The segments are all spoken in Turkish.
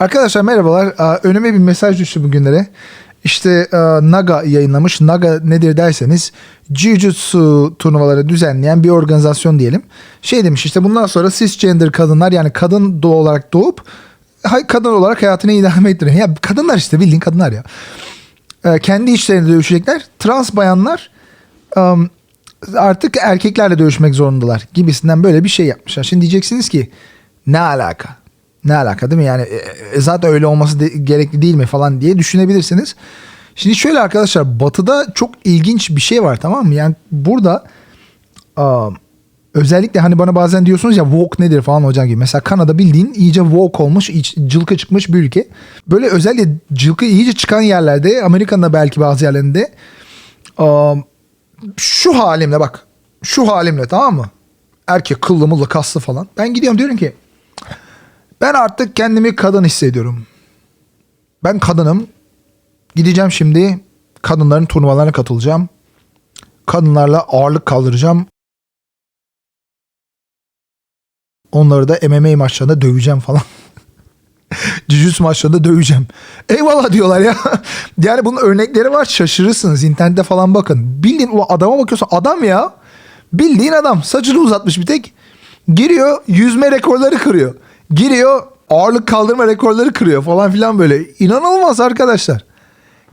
Arkadaşlar merhabalar. Önüme bir mesaj düştü bugünlere. İşte Naga yayınlamış. Naga nedir derseniz Jiu-Jitsu turnuvaları düzenleyen bir organizasyon diyelim. Şey demiş işte bundan sonra cisgender kadınlar yani kadın doğu olarak doğup kadın olarak hayatını idame ettiren. Ya kadınlar işte bildiğin kadınlar ya. E, kendi içlerinde dövüşecekler. Trans bayanlar artık erkeklerle dövüşmek zorundalar gibisinden böyle bir şey yapmışlar. Şimdi diyeceksiniz ki ne alaka? Ne alaka değil mi? Yani e, e, zaten öyle olması de- gerekli değil mi falan diye düşünebilirsiniz. Şimdi şöyle arkadaşlar batıda çok ilginç bir şey var tamam mı? Yani burada aa, özellikle hani bana bazen diyorsunuz ya woke nedir falan hocam gibi. Mesela Kanada bildiğin iyice woke olmuş, cılkı çıkmış bir ülke. Böyle özellikle cılkı iyice çıkan yerlerde Amerika'nın da belki bazı yerlerinde aa, şu halimle bak. Şu halimle tamam mı? Erkek kıllı mıllı kaslı falan. Ben gidiyorum diyorum ki ben artık kendimi kadın hissediyorum. Ben kadınım. Gideceğim şimdi kadınların turnuvalarına katılacağım. Kadınlarla ağırlık kaldıracağım. Onları da MMA maçlarında döveceğim falan. Jiu-Jitsu maçlarında döveceğim. Eyvallah diyorlar ya. yani bunun örnekleri var şaşırırsınız. İnternette falan bakın. Bildiğin o adama bakıyorsun adam ya. Bildiğin adam saçını uzatmış bir tek. Giriyor yüzme rekorları kırıyor. Giriyor ağırlık kaldırma rekorları kırıyor falan filan böyle. İnanılmaz arkadaşlar.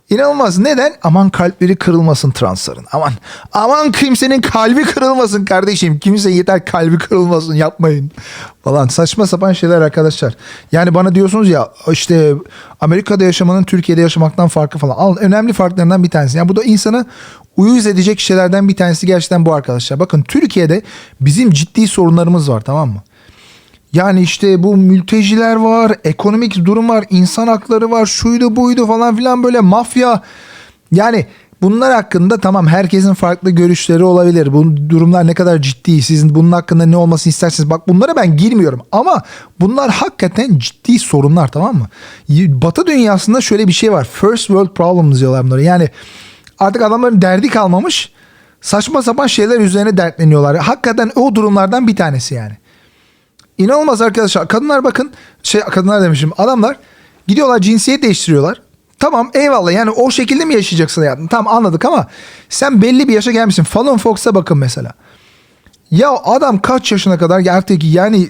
İnanılmaz. Neden? Aman kalpleri kırılmasın transların. Aman aman kimsenin kalbi kırılmasın kardeşim. Kimse yeter kalbi kırılmasın yapmayın. Falan saçma sapan şeyler arkadaşlar. Yani bana diyorsunuz ya işte Amerika'da yaşamanın Türkiye'de yaşamaktan farkı falan. Al, önemli farklarından bir tanesi. Yani bu da insanı uyuz edecek şeylerden bir tanesi gerçekten bu arkadaşlar. Bakın Türkiye'de bizim ciddi sorunlarımız var tamam mı? Yani işte bu mülteciler var, ekonomik durum var, insan hakları var, şuydu buydu falan filan böyle mafya. Yani bunlar hakkında tamam herkesin farklı görüşleri olabilir. Bu durumlar ne kadar ciddi, sizin bunun hakkında ne olmasını isterseniz bak bunlara ben girmiyorum. Ama bunlar hakikaten ciddi sorunlar tamam mı? Batı dünyasında şöyle bir şey var. First world problems diyorlar bunları. Yani artık adamların derdi kalmamış. Saçma sapan şeyler üzerine dertleniyorlar. Hakikaten o durumlardan bir tanesi yani. İnanılmaz arkadaşlar. Kadınlar bakın şey kadınlar demişim. Adamlar gidiyorlar cinsiyet değiştiriyorlar. Tamam eyvallah yani o şekilde mi yaşayacaksın hayatını? Tamam anladık ama sen belli bir yaşa gelmişsin. Fallon Fox'a bakın mesela. Ya adam kaç yaşına kadar artık yani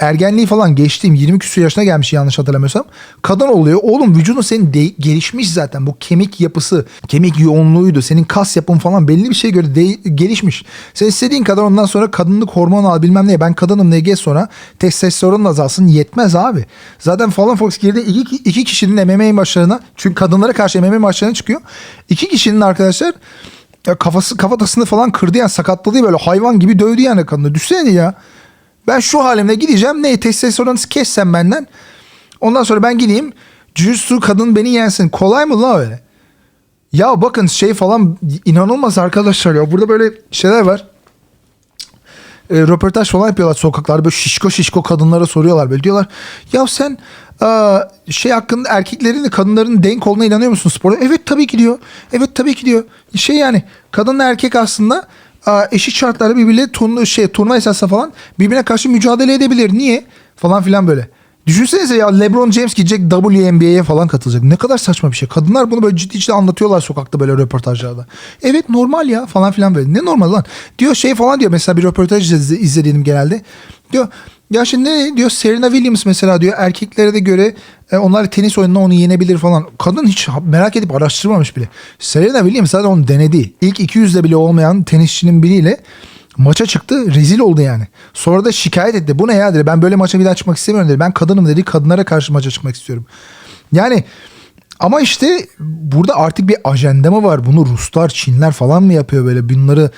ergenliği falan geçtiğim 20 küsur yaşına gelmiş yanlış hatırlamıyorsam. Kadın oluyor. Oğlum vücudun senin de- gelişmiş zaten. Bu kemik yapısı, kemik yoğunluğuydu. Senin kas yapın falan belli bir şeye göre de- gelişmiş. Sen istediğin kadar ondan sonra kadınlık hormonu al bilmem ne. Ben kadınım ne geç sonra testosteron azalsın yetmez abi. Zaten Fallon Fox girdi iki, iki kişinin MMA maçlarına çünkü kadınlara karşı MMA maçlarına çıkıyor. İki kişinin arkadaşlar ya kafası kafatasını falan kırdı yani sakatladı böyle hayvan gibi dövdü yani kadını. Düşsene ya. Ben şu halimle gideceğim. Ne testosteronu kessem benden. Ondan sonra ben gideyim. Jiu-Jitsu kadın beni yensin. Kolay mı la öyle? Ya bakın şey falan inanılmaz arkadaşlar ya. Burada böyle şeyler var. E, röportaj falan yapıyorlar sokaklarda. Böyle şişko şişko kadınlara soruyorlar. Böyle diyorlar. Ya sen aa, şey hakkında erkeklerin kadınların denk olduğuna inanıyor musun sporda? Evet tabii ki diyor. Evet tabii ki diyor. Şey yani kadınla erkek aslında eşit şartlarda birbirleri turnu, şey, turnuva esasında falan birbirine karşı mücadele edebilir. Niye? Falan filan böyle. Düşünsenize ya LeBron James gidecek WNBA'ye falan katılacak. Ne kadar saçma bir şey. Kadınlar bunu böyle ciddi ciddi anlatıyorlar sokakta böyle röportajlarda. Evet normal ya falan filan böyle. Ne normal lan? Diyor şey falan diyor mesela bir röportaj izle- izlediğim genelde. Diyor ya şimdi ne diyor Serena Williams mesela diyor erkeklere de göre e, onlar tenis oyununda onu yenebilir falan. Kadın hiç merak edip araştırmamış bile. Serena Williams zaten onu denedi. İlk 200'de bile olmayan tenisçinin biriyle maça çıktı rezil oldu yani. Sonra da şikayet etti. Bu ne ya dedi. Ben böyle maça bir daha çıkmak istemiyorum dedi. Ben kadınım dedi. Kadınlara karşı maça çıkmak istiyorum. Yani ama işte burada artık bir ajanda mı var? Bunu Ruslar, Çinler falan mı yapıyor böyle? Bunları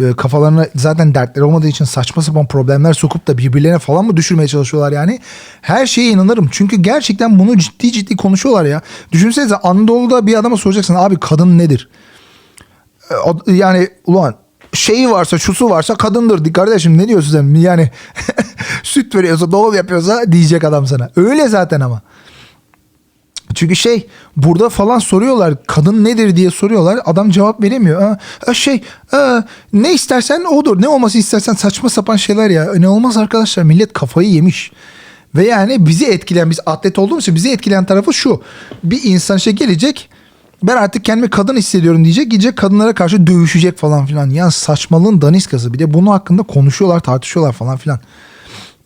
e, kafalarına zaten dertleri olmadığı için saçma sapan problemler sokup da birbirlerine falan mı düşürmeye çalışıyorlar yani? Her şeye inanırım. Çünkü gerçekten bunu ciddi ciddi konuşuyorlar ya. Düşünsenize Anadolu'da bir adama soracaksın abi kadın nedir? E, yani ulan şeyi varsa şusu varsa kadındır kardeşim ne diyorsun sen yani süt veriyorsa doğum yapıyorsa diyecek adam sana öyle zaten ama çünkü şey burada falan soruyorlar kadın nedir diye soruyorlar adam cevap veremiyor ha, ha, şey ha, ne istersen odur ne olması istersen saçma sapan şeyler ya ne olmaz arkadaşlar millet kafayı yemiş Ve yani bizi etkileyen biz atlet olduğumuz için bizi etkileyen tarafı şu. Bir insan işte gelecek ben artık kendimi kadın hissediyorum diyecek. Gidecek kadınlara karşı dövüşecek falan filan. Ya saçmalığın daniskası. Bir de bunun hakkında konuşuyorlar tartışıyorlar falan filan.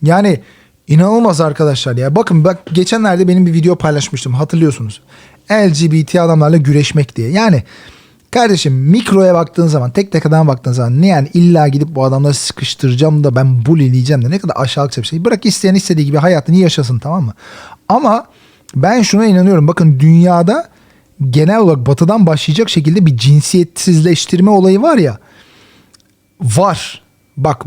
Yani inanılmaz arkadaşlar ya. Bakın bak geçenlerde benim bir video paylaşmıştım hatırlıyorsunuz. LGBT adamlarla güreşmek diye. Yani kardeşim mikroya baktığın zaman tek tek adama baktığın zaman ne yani illa gidip bu adamları sıkıştıracağım da ben bullyleyeceğim de ne kadar aşağılıkça bir şey. Bırak isteyen istediği gibi hayatını yaşasın tamam mı? Ama ben şuna inanıyorum. Bakın dünyada genel olarak batıdan başlayacak şekilde bir cinsiyetsizleştirme olayı var ya. Var. Bak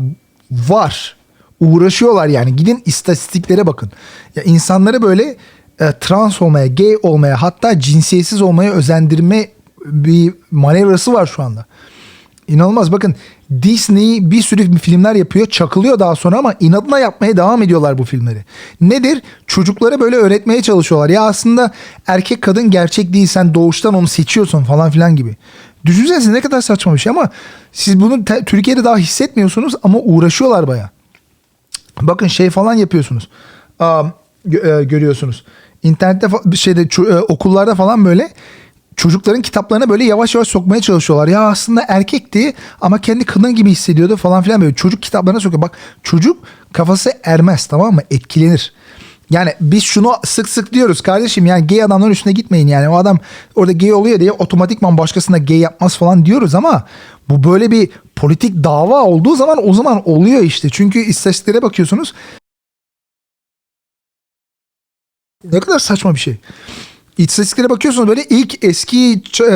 var. Uğraşıyorlar yani. Gidin istatistiklere bakın. Ya insanları böyle e, trans olmaya, gay olmaya hatta cinsiyetsiz olmaya özendirme bir manevrası var şu anda. İnanılmaz bakın Disney bir sürü filmler yapıyor çakılıyor daha sonra ama inadına yapmaya devam ediyorlar bu filmleri. Nedir? Çocuklara böyle öğretmeye çalışıyorlar. Ya aslında erkek kadın gerçek değil sen doğuştan onu seçiyorsun falan filan gibi. Düşünsenize ne kadar saçma bir şey ama siz bunu Türkiye'de daha hissetmiyorsunuz ama uğraşıyorlar baya. Bakın şey falan yapıyorsunuz. Aa, e, görüyorsunuz. İnternette şeyde e, okullarda falan böyle çocukların kitaplarına böyle yavaş yavaş sokmaya çalışıyorlar. Ya aslında erkekti ama kendi kadın gibi hissediyordu falan filan böyle çocuk kitaplarına sokuyor. Bak çocuk kafası ermez tamam mı? Etkilenir. Yani biz şunu sık sık diyoruz kardeşim yani gay adamların üstüne gitmeyin yani o adam orada gay oluyor diye otomatikman başkasına gay yapmaz falan diyoruz ama bu böyle bir politik dava olduğu zaman o zaman oluyor işte. Çünkü istatistiklere bakıyorsunuz ne kadar saçma bir şey. İstatistiklere bakıyorsunuz böyle ilk eski e,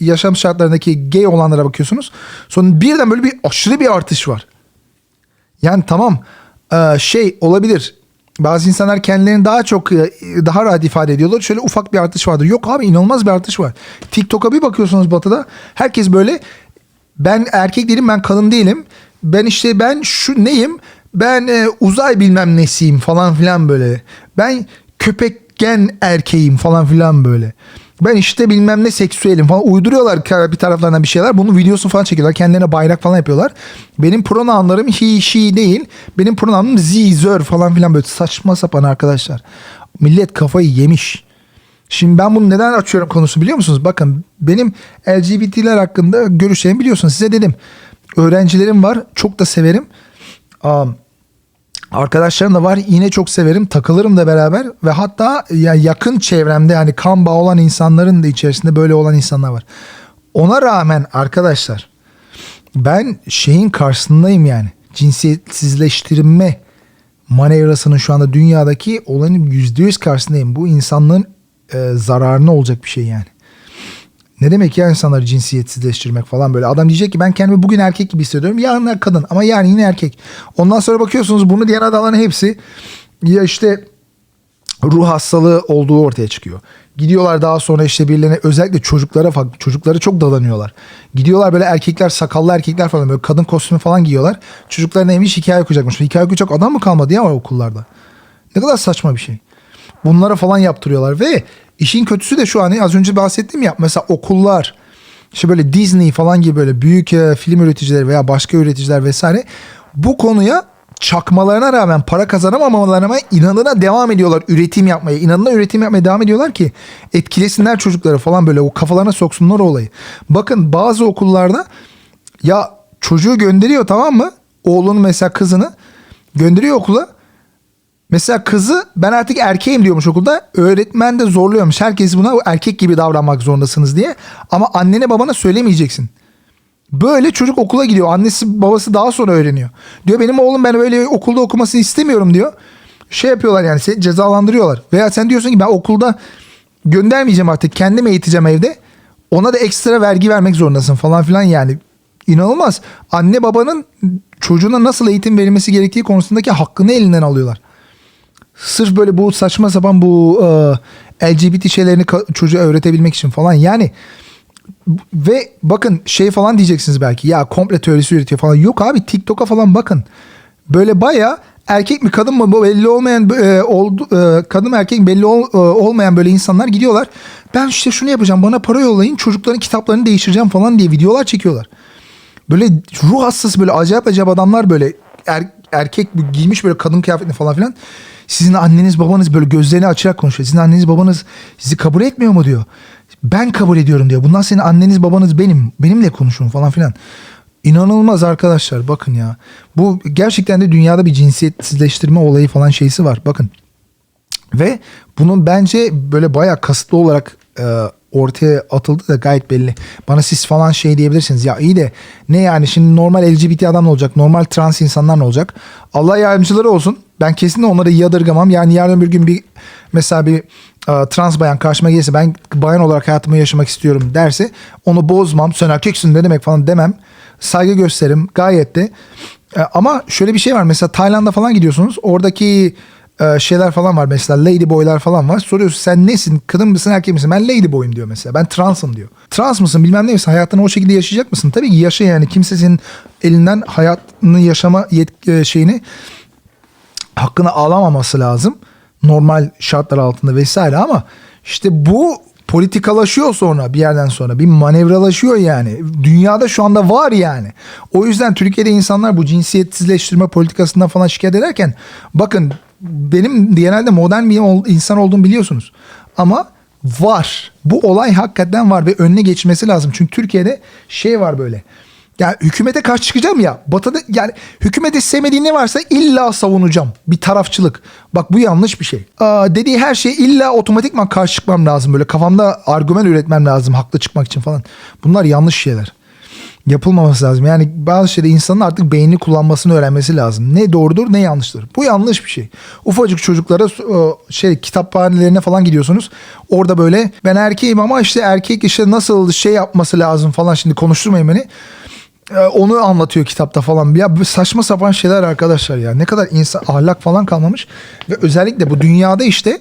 yaşam şartlarındaki gay olanlara bakıyorsunuz. Sonra birden böyle bir aşırı bir artış var. Yani tamam e, şey olabilir. Bazı insanlar kendilerini daha çok e, daha rahat ifade ediyorlar. Şöyle ufak bir artış vardır. Yok abi inanılmaz bir artış var. TikTok'a bir bakıyorsunuz batıda. Herkes böyle ben erkek değilim ben kadın değilim. Ben işte ben şu neyim? Ben e, uzay bilmem nesiyim falan filan böyle. Ben köpekgen erkeğim falan filan böyle. Ben işte bilmem ne seksüelim falan uyduruyorlar bir taraflarına bir şeyler. Bunun videosunu falan çekiyorlar. Kendilerine bayrak falan yapıyorlar. Benim pronounlarım he, she değil. Benim pronounum z, zör falan filan böyle saçma sapan arkadaşlar. Millet kafayı yemiş. Şimdi ben bunu neden açıyorum konusu biliyor musunuz? Bakın benim LGBT'ler hakkında görüşlerimi biliyorsunuz. Size dedim. Öğrencilerim var. Çok da severim. Um, Arkadaşlarım da var yine çok severim takılırım da beraber ve hatta ya yakın çevremde yani kan bağı olan insanların da içerisinde böyle olan insanlar var. Ona rağmen arkadaşlar ben şeyin karşısındayım yani cinsiyetsizleştirme manevrasının şu anda dünyadaki olanın yüzde yüz karşısındayım. Bu insanlığın e, zararına olacak bir şey yani. Ne demek ya insanları cinsiyetsizleştirmek falan böyle. Adam diyecek ki ben kendimi bugün erkek gibi hissediyorum. Yarın kadın ama yarın yine erkek. Ondan sonra bakıyorsunuz bunu diyen adamların hepsi ya işte ruh hastalığı olduğu ortaya çıkıyor. Gidiyorlar daha sonra işte birilerine özellikle çocuklara falan çocuklara çok dalanıyorlar. Gidiyorlar böyle erkekler sakallı erkekler falan böyle kadın kostümü falan giyiyorlar. Çocuklar neymiş hikaye okuyacakmış. Hikaye okuyacak adam mı kalmadı ya okullarda? Ne kadar saçma bir şey. Bunlara falan yaptırıyorlar ve işin kötüsü de şu an az önce bahsettim ya mesela okullar işte böyle Disney falan gibi böyle büyük e, film üreticileri veya başka üreticiler vesaire bu konuya çakmalarına rağmen para kazanamamalarına inanına devam ediyorlar üretim yapmaya. İnanına üretim yapmaya devam ediyorlar ki etkilesinler çocukları falan böyle o kafalarına soksunlar olayı. Bakın bazı okullarda ya çocuğu gönderiyor tamam mı? Oğlunu mesela kızını gönderiyor okula. Mesela kızı ben artık erkeğim diyormuş okulda. Öğretmen de zorluyormuş. Herkes buna erkek gibi davranmak zorundasınız diye. Ama annene babana söylemeyeceksin. Böyle çocuk okula gidiyor. Annesi babası daha sonra öğreniyor. Diyor benim oğlum ben öyle okulda okumasını istemiyorum diyor. Şey yapıyorlar yani seni cezalandırıyorlar. Veya sen diyorsun ki ben okulda göndermeyeceğim artık. Kendim eğiteceğim evde. Ona da ekstra vergi vermek zorundasın falan filan yani. İnanılmaz. Anne babanın çocuğuna nasıl eğitim verilmesi gerektiği konusundaki hakkını elinden alıyorlar. Sırf böyle bu saçma sapan bu e, LGBT şeylerini çocuğa öğretebilmek için falan. Yani ve bakın şey falan diyeceksiniz belki ya komple teorisi üretiyor falan. Yok abi TikTok'a falan bakın. Böyle baya erkek mi kadın mı belli olmayan e, oldu, e, kadın mı erkek mi belli ol- e, olmayan böyle insanlar gidiyorlar. Ben işte şunu yapacağım bana para yollayın çocukların kitaplarını değiştireceğim falan diye videolar çekiyorlar. Böyle ruh hastası böyle acayip acayip adamlar böyle er- erkek giymiş böyle kadın kıyafetini falan filan. Sizin anneniz babanız böyle gözlerini açarak konuşuyor. Sizin anneniz babanız sizi kabul etmiyor mu diyor. Ben kabul ediyorum diyor. Bundan senin anneniz babanız benim. Benimle konuşun falan filan. İnanılmaz arkadaşlar bakın ya. Bu gerçekten de dünyada bir cinsiyetsizleştirme olayı falan şeysi var. Bakın. Ve bunun bence böyle bayağı kasıtlı olarak e, ortaya atıldı da gayet belli. Bana siz falan şey diyebilirsiniz. Ya iyi de ne yani şimdi normal LGBT adam ne olacak? Normal trans insanlar ne olacak? Allah yardımcıları olsun. Ben kesinlikle onları yadırgamam. Yani yarın bir gün bir mesela bir e, trans bayan karşıma gelirse ben bayan olarak hayatımı yaşamak istiyorum derse onu bozmam. Sen erkeksin ne demek falan demem. Saygı gösteririm gayet de. E, ama şöyle bir şey var. Mesela Tayland'a falan gidiyorsunuz. Oradaki e, şeyler falan var mesela lady boylar falan var. Soruyorsun sen nesin? Kadın mısın erkek misin? Ben lady boyum diyor mesela. Ben transım diyor. Trans mısın bilmem ne misin? Hayatını o şekilde yaşayacak mısın? Tabii ki yaşa yani. Kimse senin elinden hayatını yaşama yet- e, şeyini hakkını alamaması lazım. Normal şartlar altında vesaire ama işte bu politikalaşıyor sonra bir yerden sonra bir manevralaşıyor yani. Dünyada şu anda var yani. O yüzden Türkiye'de insanlar bu cinsiyetsizleştirme politikasından falan şikayet ederken bakın benim genelde modern bir insan olduğumu biliyorsunuz. Ama var. Bu olay hakikaten var ve önüne geçmesi lazım. Çünkü Türkiye'de şey var böyle. Yani hükümete karşı çıkacağım ya. Batı'da yani hükümete sevmediğin ne varsa illa savunacağım. Bir tarafçılık. Bak bu yanlış bir şey. Aa, dediği her şey illa otomatikman karşı çıkmam lazım. Böyle kafamda argüman üretmem lazım haklı çıkmak için falan. Bunlar yanlış şeyler. Yapılmaması lazım. Yani bazı şeyde insanın artık beynini kullanmasını öğrenmesi lazım. Ne doğrudur ne yanlıştır. Bu yanlış bir şey. Ufacık çocuklara e, şey kitaphanelerine falan gidiyorsunuz. Orada böyle ben erkeğim ama işte erkek işte nasıl şey yapması lazım falan şimdi konuşturmayın beni. E, Onu anlatıyor kitapta falan. Ya saçma sapan şeyler arkadaşlar ya. Ne kadar insan ahlak falan kalmamış. Ve özellikle bu dünyada işte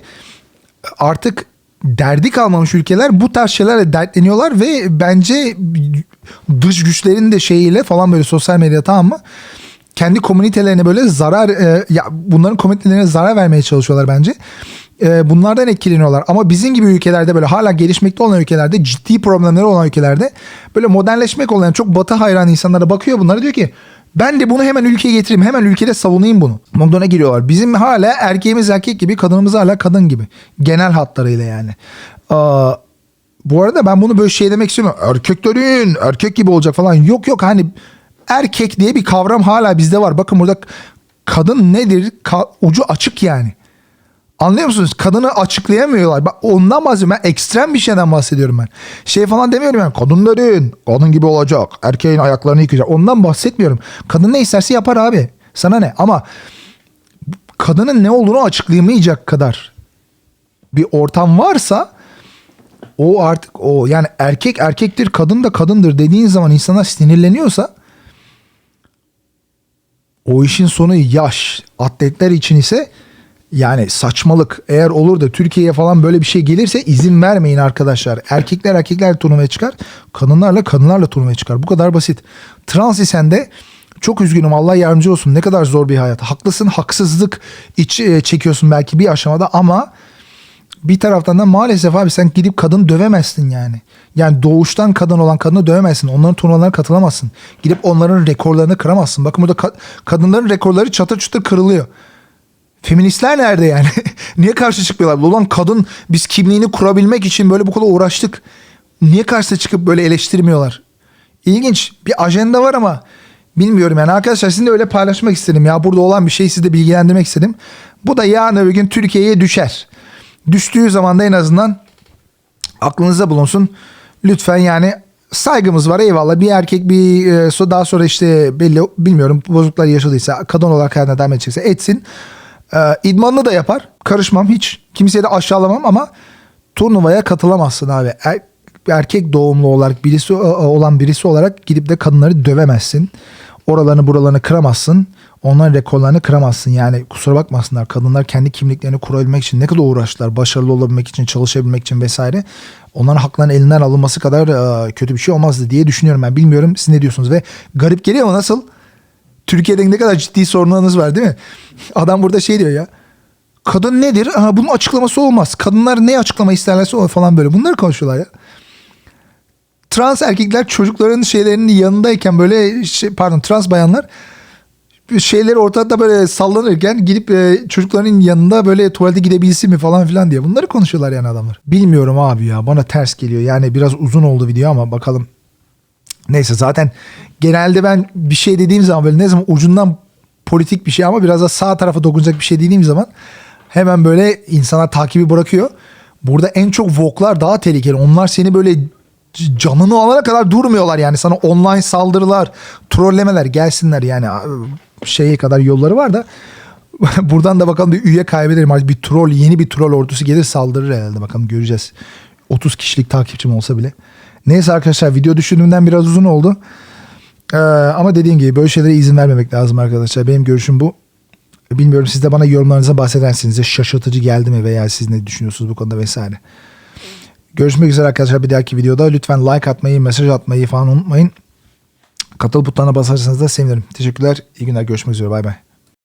artık derdi kalmamış ülkeler bu tarz şeylerle dertleniyorlar ve bence dış güçlerin de şeyiyle falan böyle sosyal medya tamam mı? Kendi komünitelerine böyle zarar e, ya bunların komünitelerine zarar vermeye çalışıyorlar bence. E, bunlardan etkileniyorlar. Ama bizim gibi ülkelerde böyle hala gelişmekte olan ülkelerde ciddi problemleri olan ülkelerde böyle modernleşmek olan çok batı hayran insanlara bakıyor bunlara diyor ki ben de bunu hemen ülkeye getireyim. Hemen ülkede savunayım bunu. Moduna giriyorlar. Bizim hala erkeğimiz erkek gibi, kadınımız hala kadın gibi. Genel hatlarıyla yani. Aa, bu arada ben bunu böyle şey demek istemiyorum. Erkeklerin erkek gibi olacak falan. Yok yok hani erkek diye bir kavram hala bizde var. Bakın burada kadın nedir? Ka- ucu açık yani. Anlıyor musunuz? Kadını açıklayamıyorlar. Bak ondan bahsediyorum. Ben ekstrem bir şeyden bahsediyorum ben. Şey falan demiyorum yani. Kadınların kadın gibi olacak. Erkeğin ayaklarını yıkayacak. Ondan bahsetmiyorum. Kadın ne isterse yapar abi. Sana ne? Ama kadının ne olduğunu açıklayamayacak kadar bir ortam varsa o artık o yani erkek erkektir kadın da kadındır dediğin zaman insana sinirleniyorsa o işin sonu yaş. Atletler için ise yani saçmalık. Eğer olur da Türkiye'ye falan böyle bir şey gelirse izin vermeyin arkadaşlar. Erkekler erkekler turnuvaya çıkar. Kadınlarla kadınlarla turnuvaya çıkar. Bu kadar basit. Trans isen de çok üzgünüm Allah yardımcı olsun. Ne kadar zor bir hayat. Haklısın haksızlık iç, e, çekiyorsun belki bir aşamada ama bir taraftan da maalesef abi sen gidip kadın dövemezsin yani. Yani doğuştan kadın olan kadını dövemezsin. Onların turnuvalarına katılamazsın. Gidip onların rekorlarını kıramazsın. Bakın burada ka- kadınların rekorları çatır çutur kırılıyor. Feministler nerede yani? Niye karşı çıkmıyorlar? Ulan kadın biz kimliğini kurabilmek için böyle bu kadar uğraştık. Niye karşı çıkıp böyle eleştirmiyorlar? İlginç. Bir ajanda var ama bilmiyorum yani arkadaşlar sizinle öyle paylaşmak istedim ya. Burada olan bir şey sizi bilgilendirmek istedim. Bu da yarın öbür gün Türkiye'ye düşer. Düştüğü zaman da en azından aklınızda bulunsun. Lütfen yani saygımız var eyvallah. Bir erkek bir e, daha sonra işte belli bilmiyorum bozukluklar yaşadıysa kadın olarak hayatına devam edecekse etsin. E, idmanını da yapar. Karışmam hiç. Kimseye de aşağılamam ama turnuvaya katılamazsın abi. Er- erkek doğumlu olarak birisi olan birisi olarak gidip de kadınları dövemezsin. Oralarını buralarını kıramazsın. Onların rekorlarını kıramazsın. Yani kusura bakmasınlar. Kadınlar kendi kimliklerini kurabilmek için ne kadar uğraştılar. Başarılı olabilmek için, çalışabilmek için vesaire. Onların haklarının elinden alınması kadar e, kötü bir şey olmazdı diye düşünüyorum ben. Bilmiyorum siz ne diyorsunuz ve garip geliyor ama nasıl? Türkiye'de ne kadar ciddi sorunlarınız var değil mi? Adam burada şey diyor ya. Kadın nedir? Aha, bunun açıklaması olmaz. Kadınlar ne açıklama isterlerse falan böyle. Bunları konuşuyorlar ya trans erkekler çocukların şeylerinin yanındayken böyle şey, pardon trans bayanlar şeyleri ortada böyle sallanırken gidip e, çocukların yanında böyle tuvalete gidebilsin mi falan filan diye. Bunları konuşuyorlar yani adamlar. Bilmiyorum abi ya bana ters geliyor. Yani biraz uzun oldu video ama bakalım. Neyse zaten genelde ben bir şey dediğim zaman böyle ne zaman ucundan politik bir şey ama biraz da sağ tarafa dokunacak bir şey dediğim zaman hemen böyle insanlar takibi bırakıyor. Burada en çok voklar daha tehlikeli. Onlar seni böyle canını alana kadar durmuyorlar yani sana online saldırılar, trollemeler gelsinler yani şeye kadar yolları var da buradan da bakalım bir üye kaybedelim. Artık Bir troll, yeni bir troll ordusu gelir saldırır herhalde bakalım göreceğiz. 30 kişilik takipçim olsa bile. Neyse arkadaşlar video düşündüğümden biraz uzun oldu. Ee, ama dediğim gibi böyle şeylere izin vermemek lazım arkadaşlar. Benim görüşüm bu. Bilmiyorum siz de bana yorumlarınıza bahsedersiniz. Size Şaşırtıcı geldi mi veya siz ne düşünüyorsunuz bu konuda vesaire. Görüşmek üzere arkadaşlar bir dahaki videoda. Lütfen like atmayı, mesaj atmayı falan unutmayın. Katıl butonuna basarsanız da sevinirim. Teşekkürler. İyi günler. Görüşmek üzere. Bay bay.